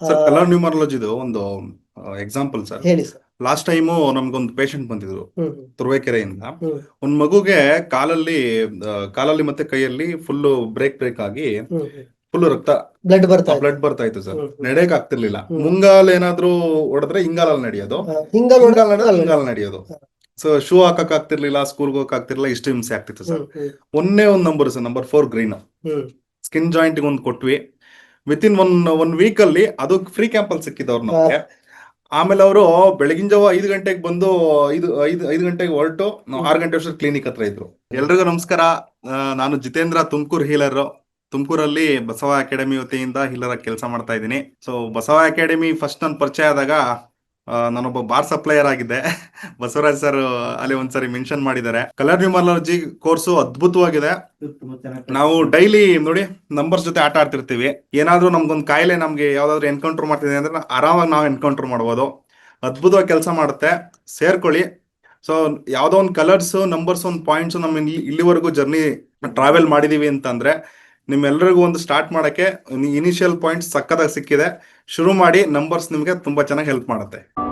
Sir colour ನ್ಯೂಮರಾಲಜಿದು ಒಂದು example sir ಹೇಳಿ ಸರ್ ಲಾಸ್ಟ್ ಟೈಮು ನಮ್ಗೊಂದು ಪೇಷಂಟ್ ಬಂದಿದ್ರು ತುರುವೇಕೆರೆಯಿಂದ. ಒಂದ್ ಮಗುಗೆ ಕಾಲಲ್ಲಿ ಕಾಲಲ್ಲಿ ಮತ್ತೆ ಕೈಯಲ್ಲಿ ಫುಲ್ ಬ್ರೇಕ್ ಬ್ರೇಕ್ ಆಗಿ ಫುಲ್ ರಕ್ತ ಬ್ಲಡ್ ಬರ್ತಾ ಬ್ಲಡ್ ಬರ್ತಾ ಇತ್ತು ಸರ್. ನಡೆಯಕ್ ಆಗ್ತಿರ್ಲಿಲ್ಲ. ಮುಂಗಾಲ್ ಏನಾದ್ರೂ ಹೊಡೆದ್ರೆ ಹಿಂಗಾಲಲ್ಲಿ ನಡೆಯೋದು. ಹಿಂಗಾಲ್ ಹಿಂಗಲ್ ಹಿಂಗಾಲ್ ನಡೆಯೋದು. ಸೊ ಶೂ ಹಾಕಕ್ ಆಗ್ತಿರ್ಲಿಲ್ಲ ಸ್ಕೂಲ್ಗೆ ಹೋಗಕ್ ಆಗ್ತಿರ್ಲಿಲ್ಲ ಇಷ್ಟು ಹಿಂಸೆ ಆಗ್ತಿತ್ತು ಸರ್ ಒಂದೇ ಒಂದ್ number sir number four green skin joint ಒಂದು ಕೊಟ್ವಿ. With in one one week ಅಲ್ಲಿ ಅದು ಫ್ರೀ ಕ್ಯಾಂಪ್ ಅಲ್ಲಿ ಸಿಕ್ಕಿದವ್ರು ನಮ್ಗೆ. ಆಮೇಲೆ ಅವರು ಬೆಳಗಿನ ಜಾವ ಐದು ಗಂಟೆಗೆ ಬಂದು ಐದು ಐದು ಐದು ಗಂಟೆಗೆ ಹೊರಟು ಆರು ಗಂಟೆ ವರ್ಷ ಕ್ಲಿನಿಕ್ ಹತ್ರ ಇದ್ರು. ಎಲ್ರಿಗೂ ನಮಸ್ಕಾರ. ನಾನು ಜಿತೇಂದ್ರ ತುಮಕೂರು ಹೀಲರ್ ತುಮಕೂರಲ್ಲಿ ಬಸವ ಅಕಾಡೆಮಿ ವತಿಯಿಂದ ಹೀಲರ್ ಆಗಿ ಕೆಲಸ ಮಾಡ್ತಾ ಇದ್ದೀನಿ. ಸೊ ಬಸವ ಅಕಾಡೆಮಿ ಫಸ್ಟ್ ನಾನು ಪರಿಚಯ ಆದಾಗ ನಾನೊಬ್ಬ ಬಾರ್ ಸಪ್ಲೈಯರ್ ಆಗಿದ್ದೆ. ಬಸವರಾಜ್ ಸರ್, ಅಲ್ಲಿ ಒಂದ್ಸರಿ ಮೆನ್ಷನ್ ಮಾಡಿದ್ದಾರೆ. ಕಲರ್ ನ್ಯೂಮಾಲಜಿ ಕೋರ್ಸು ಅದ್ಭುತವಾಗಿದೆ. ನಾವು ಡೈಲಿ ನೋಡಿ ನಂಬರ್ಸ್ ಜೊತೆ ಆಟ ಆಡ್ತಿರ್ತೀವಿ. ಏನಾದ್ರೂ ನಮ್ಗೊಂದು ಕಾಯಿಲೆ ನಮ್ಗೆ ಯಾವ್ದಾದ್ರು ಎನ್ಕೌಂಟರ್ ಮಾಡ್ತಿದೆ ಅಂದ್ರೆ ಆರಾಮಾಗಿ ನಾವು ಎನ್ಕೌಂಟರ್ ಮಾಡ್ಬೋದು. ಅದ್ಭುತವಾಗಿ ಕೆಲಸ ಮಾಡುತ್ತೆ. ಸೇರ್ಕೊಳ್ಳಿ. ಸೊ ಯಾವ್ದೋ ಒಂದು ಕಲರ್ಸ್ ನಂಬರ್ಸ್ ಒಂದು ಪಾಯಿಂಟ್ಸ್ ನಮ್ಮ ಇಲ್ಲಿ ಇಲ್ಲಿವರೆಗೂ ಜರ್ನಿ ಟ್ರಾವೆಲ್ ಮಾಡಿದೀವಿ ಅಂತಂದ್ರೆ ನಿಮ್ಮೆಲ್ಲರಿಗೂ ಒಂದು ಸ್ಟಾರ್ಟ್ ಮಾಡೋಕ್ಕೆ ಇನಿಷಿಯಲ್ ಪಾಯಿಂಟ್ಸ್ ಸಕ್ಕದಾಗಿ ಸಿಕ್ಕಿದೆ. ಶುರು ಮಾಡಿ ನಂಬರ್ಸ್ ನಿಮಗೆ ತುಂಬ ಚೆನ್ನಾಗಿ ಹೆಲ್ಪ್ ಮಾಡುತ್ತೆ.